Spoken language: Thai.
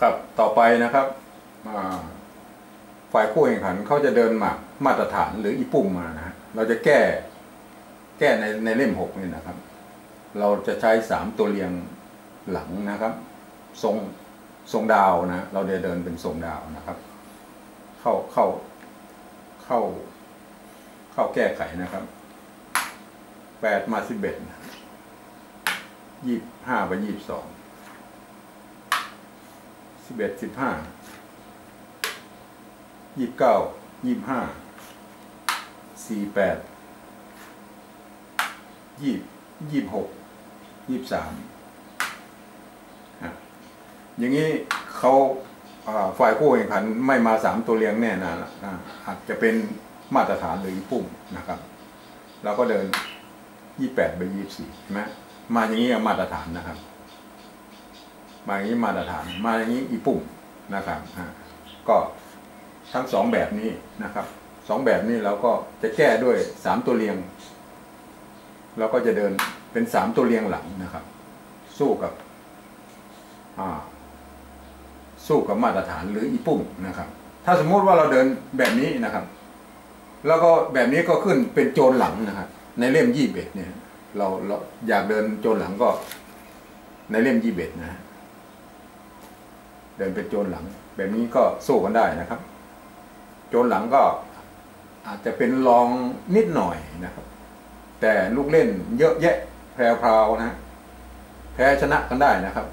ครับต่อไปนะครับฝ่ายคู่แข่งขันเขาจะเดินหมากมาตรฐานหรืออีปุ่มมานะเราจะแก้แก้ในในเล่มหกนี่นะครับ เราจะใช้สามตัวเรียงหลังนะครับ ทรงทรงดาวนะเราจะเดินเป็นทรงดาวนะครับ เข้าเข้าเข้า เข้าแก้ไขนะครับแปดมาสิบเอ็ดยี่ห้าไปยี่สิบสอง สิบเอ็ดสิบห้ายี่สิบเก้ายี่สิบห้าสี่แปดยี่ยี่สิบหกยี่สิบสามอย่างนี้เขาฝ่ายผู้แข่งขันไม่มาสามตัวเรียงแน่นอนละอาจจะเป็นมาตรฐานหรือปุ่มนะครับ เราก็เดินยี่แปดไปยี่สี่ใช่ไหมมาอย่างนี้มาตรฐานนะครับ มาอย่างนี้มาตรฐาน มาอย่างนี้อีปุ่มนะครับก็ทั้งสองแบบนี้นะครับสองแบบนี้เราก็จะแก้ด้วยสามตัวเรียงเราก็จะเดินเป็นสามตัวเรียงหลังนะครับ สู้กับสู้กับมาตรฐานหรืออีปุ่มนะครับ ถ้าสมมุติว่าเราเดินแบบนี้นะครับ แล้วก็แบบนี้ก็ขึ้นเป็นโจรหลังนะครับ ในเล่มยี่เบ็ดเนี่ย เราเราอยากเดินโจรหลังก็ในเล่มยี่เบ็ดนะ เดินเป็นโจรหลัง แบบนี้ก็สู้กันได้นะครับ โจรหลังก็อาจจะเป็นรองนิดหน่อยนะครับ แต่ลูกเล่นเยอะแยะแพรวๆนะฮะแพ้ชนะกันได้นะครับ